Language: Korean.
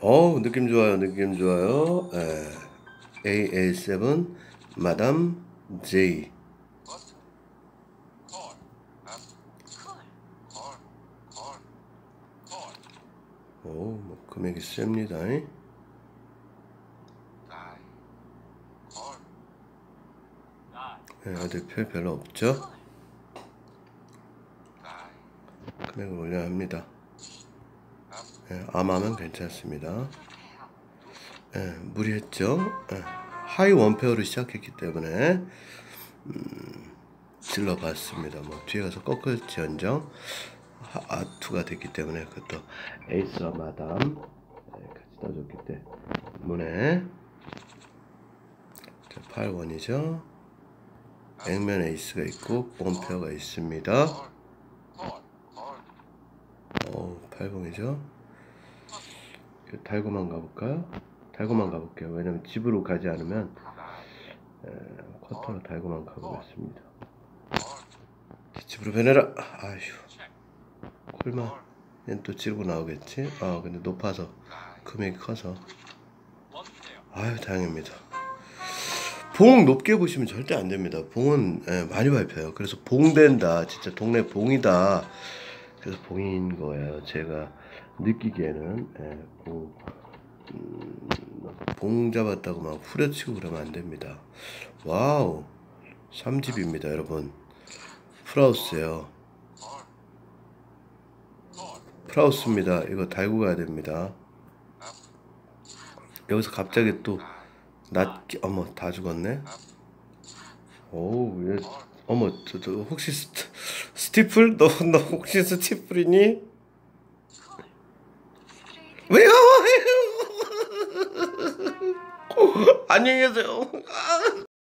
어우 느낌 좋아요 느낌 좋아요. 예. AA7 마담 J. 콜, 오뭐 금액이 셉니다. 콜, 예, 별 별로 없죠? 금액을 올려야 합니다. 앞, 예, 암하면 괜찮습니다. 예, 무리했죠? 예, 하이 원페어로 시작했기 때문에 음, 질러봤습니다. 뭐 뒤에 가서 꺾을지언정 하- 아투가 됐기 때문에 그것도 에이스와 마담 예, 같이 떠줬기 때문에. 자, 8원이죠? 액면 에이스가 있고 원페어가 있습니다 콜, 콜, 콜, 어, 8봉이죠. 달고만 가볼까요? 달고만 가볼게요. 왜냐면 집으로 가지 않으면 에, 쿼터로 달고만 가보겠습니다. 집으로 보내라. 아휴, 콜만. 얘는 또 지르고 나오겠지? 아, 근데 높아서 금액이 커서. 아유, 다행입니다. 봉 높게 보시면 절대 안 됩니다. 봉은 예, 많이 밟혀요. 그래서 봉된다. 진짜 동네 봉이다. 그래서 봉인 거예요. 제가 느끼기에는 예, 봉, 음, 봉 잡았다고 막 후려치고 그러면 안 됩니다. 와우, 3집입니다, 여러분. 프라우스예요. 프라우스입니다. 이거 달고 가야 됩니다. 여기서 갑자기 또 낫기 어머 다 죽었네. 오우 얘 어머 저, 저 혹시 스티플 너 너 혹시 스티플이니? 왜요? 안녕히 계세요. 아.